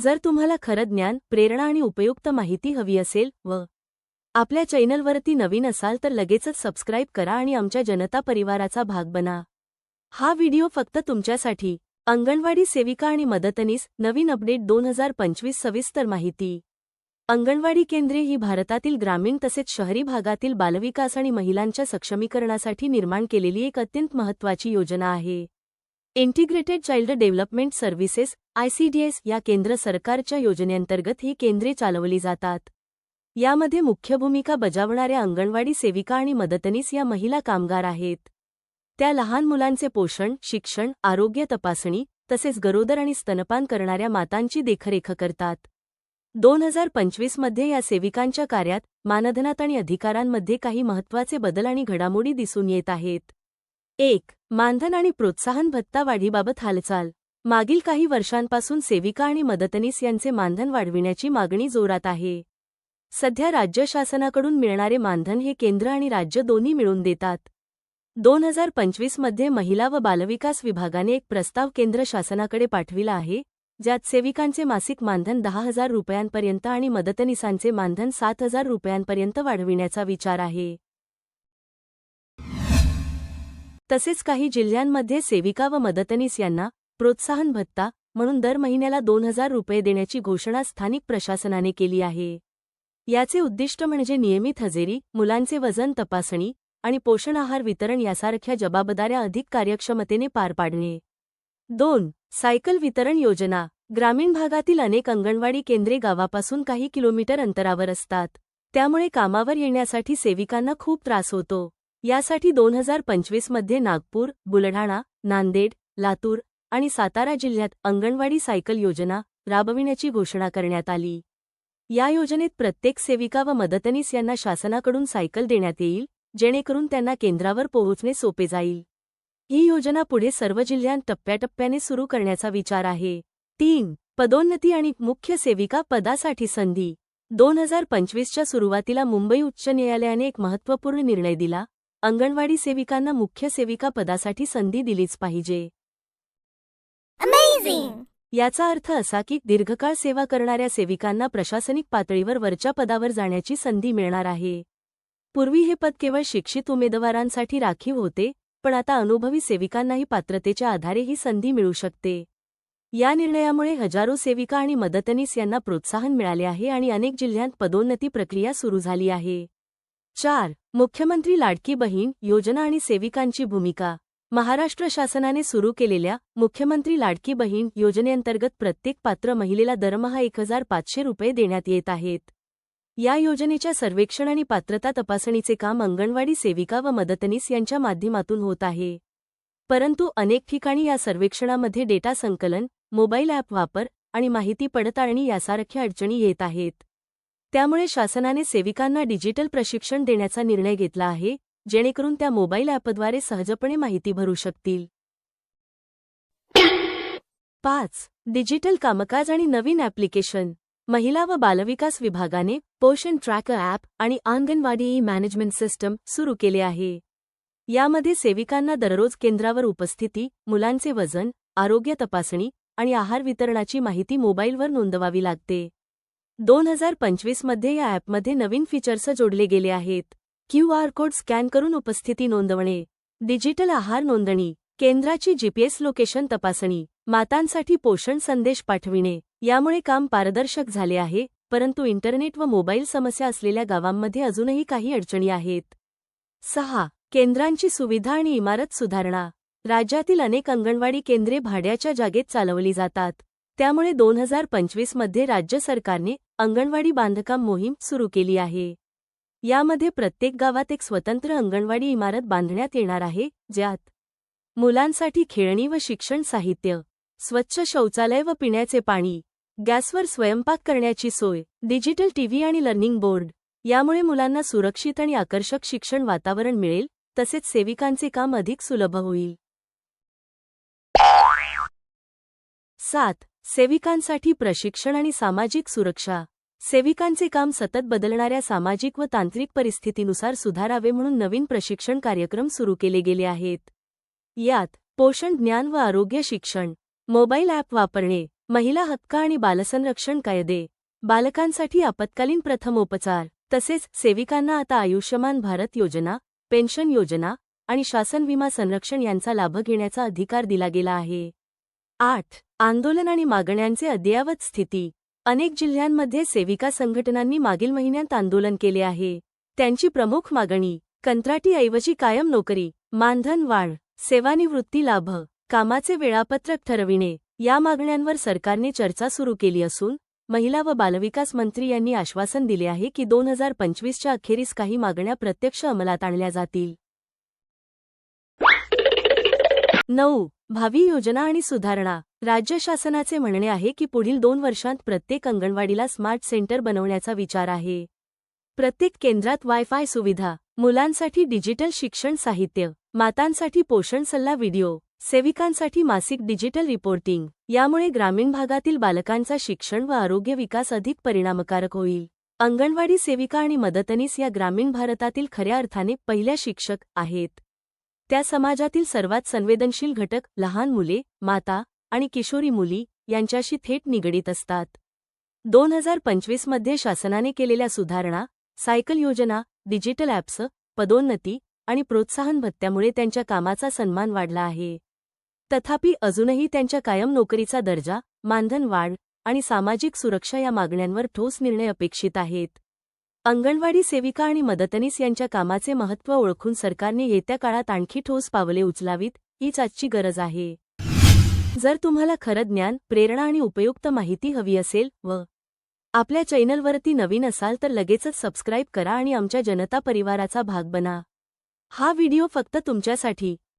जर तुम्हाला खरं ज्ञान प्रेरणा आणि उपयुक्त माहिती हवी असेल व आपल्या चॅनलवरती नवीन असाल तर लगेचच सबस्क्राईब करा आणि आमच्या जनता परिवाराचा भाग बना. हा व्हिडिओ फक्त तुमच्यासाठी. अंगणवाडी सेविका आणि मदतनीस नवीन अपडेट दोन हजार पंचवीस सविस्तर माहिती. अंगणवाडी केंद्रे ही भारतातील ग्रामीण तसेच शहरी भागातील बालविकास आणि महिलांच्या सक्षमीकरणासाठी निर्माण केलेली एक अत्यंत महत्त्वाची योजना आहे. Integrated child development services ICDS या केंद्र सरकारच्या योजनेअंतर्गत ही केंद्रे चालवली जातात. यामध्ये मुख्य भूमिका बजावणाऱ्या अंगणवाडी सेविका आणि मदतनीस या महिला कामगार आहेत. त्या लहान मुलांचे पोषण शिक्षण आरोग्य तपासणी तसेच गरोदर आणि स्तनपान करणाऱ्या मातांची देखरेख करतात. दोन हजार पंचवीसमध्ये या सेविकांच्या कार्यात मानधनात आणि अधिकारांमध्ये काही महत्त्वाचे बदल आणि घडामोडी दिसून येत आहेत. एक मानधन आणि प्रोत्साहन भत्ता वाढीबाबत हालचाल. मागील काही वर्षांपासून सेविका आणि मदतनीस यांचे मानधन वाढविण्याची मागणी जोरात आहे. सध्या राज्य शासनाकडून मिळणारे मानधन हे केंद्र आणि राज्य दोन्ही मिळून देतात. दोन हजार पंचवीसमध्ये महिला व बालविकास विभागाने एक प्रस्ताव केंद्र शासनाकडे पाठविला आहे ज्यात सेविकांचे मासिक मानधन दहा हजार रुपयांपर्यंत आणि मदतनीसांचे मानधन सात हजार रुपयांपर्यंत वाढविण्याचा विचार आहे. तसेच काही जिल्ह्यांमध्ये सेविका व मदतनीस यांना प्रोत्साहन भत्ता म्हणून दर महिन्याला दोन हजार रुपये देण्याची घोषणा स्थानिक प्रशासनाने केली आहे. याचे उद्दिष्ट म्हणजे नियमित हजेरी मुलांचे वजन तपासणी आणि पोषण आहार वितरण यासारख्या जबाबदाऱ्या अधिक कार्यक्षमतेने पार पाडणे. दोन सायकल वितरण योजना. ग्रामीण भागातील अनेक अंगणवाडी केंद्रे गावापासून काही किलोमीटर अंतरावर असतात. त्यामुळे कामावर येण्यासाठी सेविकांना खूप त्रास होतो. यासाठी दोन हजार पंचवीसमध्ये नागपूर बुलढाणा नांदेड लातूर आणि सातारा जिल्ह्यात अंगणवाडी सायकल योजना राबविण्याची घोषणा करण्यात आली. या योजनेत प्रत्येक सेविका व मदतनीस यांना शासनाकडून सायकल देण्यात येईल जेणेकरून त्यांना केंद्रावर पोहोचणे सोपे जाईल. ही योजना पुढे सर्व जिल्ह्यांत टप्प्याटप्प्याने सुरू करण्याचा विचार आहे. तीन पदोन्नती आणि मुख्य सेविका पदासाठी संधी. दोन हजार पंचवीसच्या सुरुवातीला मुंबई उच्च न्यायालयाने एक महत्त्वपूर्ण निर्णय दिला अंगणवाडी सेविकांना मुख्य सेविका पदासाठी संधी दिलीच पाहिजे! याचा अर्थ असा की दीर्घकाळ सेवा करणाऱ्या सेविकांना प्रशासनिक पातळीवर वरच्या पदावर जाण्याची संधी मिळणार आहे. पूर्वी हे पद केवळ शिक्षित उमेदवारांसाठी राखीव होते पण आता अनुभवी सेविकांनाही पात्रतेच्या आधारे ही संधी मिळू शकते. या निर्णयामुळे हजारो सेविका आणि मदतनीस यांना प्रोत्साहन मिळाले आहे आणि अनेक जिल्ह्यांत पदोन्नती प्रक्रिया सुरू झाली आहे. चार मुख्यमंत्री लाडकी बहीण योजना आणि सेविकांची भूमिका. महाराष्ट्र शासनाने सुरू केलेल्या मुख्यमंत्री लाडकी बहीण योजनेअंतर्गत प्रत्येक पात्र महिलेला दरमहा एक हजार पाचशे रुपये देण्यात येत आहेत. या योजनेच्या सर्वेक्षण आणि पात्रता तपासणीचे काम अंगणवाडी सेविका व मदतनीस यांच्या माध्यमातून होत आहे. परंतु अनेक ठिकाणी या सर्वेक्षणामध्ये डेटा संकलन मोबाईल ॲप वापर आणि माहिती पडताळणी यासारख्या अडचणी येत आहेत. त्यामुळे शासनाने सेविकांना डिजिटल प्रशिक्षण देण्याचा निर्णय घेतला आहे जेणेकरून त्या मोबाईल ॲपद्वारे सहजपणे माहिती भरू शकतील. पाच. डिजिटल कामकाज आणि नवीन ॲप्लिकेशन. महिला व बालविकास विभागाने पोषण ट्रॅकर ॲप आणि अंगणवाडी मॅनेजमेंट सिस्टम सुरू केले आहे. यामध्ये सेविकांना दररोज केंद्रावर उपस्थिती मुलांचे वजन आरोग्य तपासणी आणि आहार वितरणाची माहिती मोबाईलवर नोंदवावी लागते. दोन हजार पंचवीसमध्ये या ॲपमध्ये नवीन फीचर्स जोडले गेले आहेत. क्यू आर कोड स्कॅन करून उपस्थिती नोंदवणे डिजिटल आहार नोंदणी केंद्राची जीपीएस लोकेशन तपासणी मातांसाठी पोषण संदेश पाठविणे यामुळे काम पारदर्शक झाले आहे परंतु इंटरनेट व मोबाईल समस्या असलेल्या गावांमध्ये अजूनही काही अडचणी आहेत. सहा. केंद्रांची सुविधा आणि इमारत सुधारणा. राज्यातील अनेक अंगणवाडी केंद्रे भाड्याच्या जागेत चालवली जातात. त्यामुळे दोन हजार पंचवीसमध्ये राज्य सरकारने अंगणवाडी बांधकाम मोहीम सुरू केली आहे. यामध्ये प्रत्येक गावात एक स्वतंत्र अंगणवाडी इमारत बांधण्यात येणार आहे ज्यात मुलांसाठी खेळणी व शिक्षण साहित्य स्वच्छ शौचालय व पिण्याचे पाणी गॅसवर स्वयंपाक करण्याची सोय डिजिटल टीव्ही आणि लर्निंग बोर्ड. यामुळे मुलांना सुरक्षित आणि आकर्षक शिक्षण वातावरण मिळेल तसेच सेविकांचे काम अधिक सुलभ होईल. सात सेविकांसाठी प्रशिक्षण आणि सामाजिक सुरक्षा. सेविकांचे काम सतत बदलणाऱ्या सामाजिक व तांत्रिक परिस्थितीनुसार सुधारावे म्हणून नवीन प्रशिक्षण कार्यक्रम सुरू केले गेले आहेत. यात पोषण ज्ञान व आरोग्य शिक्षण मोबाईल ॲप वापरणे महिला हक्क आणि बालसंरक्षण कायदे बालकांसाठी आपत्कालीन प्रथमोपचार तसेच सेविकांना आता आयुष्यमान भारत योजना पेन्शन योजना आणि शासन विमा संरक्षण यांचा लाभ घेण्याचा अधिकार दिला गेला आहे. आठ आंदोलन आणि मागण्यांचे अद्ययावत स्थिती. अनेक जिल्ह्यांमध्ये सेविका संघटनांनी मागील महिन्यात आंदोलन केले आहे. त्यांची प्रमुख मागणी कंत्राटीऐवजी कायम नोकरी मानधन वाढ सेवानिवृत्ती लाभ कामाचे वेळापत्रक ठरविणे या मागण्यांवर सरकारने चर्चा सुरू केली असून महिला व बालविकास मंत्री यांनी आश्वासन दिले आहे की दोन हजार पंचवीसच्या अखेरीस काही मागण्या प्रत्यक्ष अंमलात आणल्या जातील. नऊ भावी योजना आणि सुधारणा. राज्य शासनाचे म्हणणे आहे की पुढील दोन वर्षांत प्रत्येक अंगणवाडीला स्मार्ट सेंटर बनवण्याचा विचार आहे. प्रत्येक केंद्रात वायफाय सुविधा मुलांसाठी डिजिटल शिक्षण साहित्य मातांसाठी पोषण सल्ला व्हिडिओ सेविकांसाठी मासिक डिजिटल रिपोर्टिंग यामुळे ग्रामीण भागातील बालकांचा शिक्षण व आरोग्य विकास अधिक परिणामकारक होईल. अंगणवाडी सेविका आणि मदतनीस या ग्रामीण भारतातील खऱ्या अर्थाने पहिल्या शिक्षक आहेत. त्या समाजातील सर्वात संवेदनशील घटक लहान मुले माता आणि किशोरी मुली यांच्याशी थेट निगडीत असतात. दोन हजार पंचवीसमध्ये शासनाने केलेल्या सुधारणा सायकल योजना डिजिटल ॲप्स पदोन्नती आणि प्रोत्साहन भत्त्यामुळे त्यांच्या कामाचा सन्मान वाढला आहे. तथापि अजूनही त्यांच्या कायम नोकरीचा दर्जा मानधन वाढ आणि सामाजिक सुरक्षा या मागण्यांवर ठोस निर्णय अपेक्षित आहेत. अंगणवाडी सेविका आणि मदतनीस यांच्या कामाचे महत्त्व ओळखून सरकारने येत्या काळात आणखी ठोस पावले उचलावीत हीच आजची गरज आहे. जर तुम्हाला खरं ज्ञान प्रेरणा आणि उपयुक्त माहिती हवी असेल व आपल्या चॅनलवरती नवीन असाल तर लगेचच सबस्क्राईब करा आणि आमच्या जनता परिवाराचा भाग बना. हा व्हिडिओ फक्त तुमच्यासाठी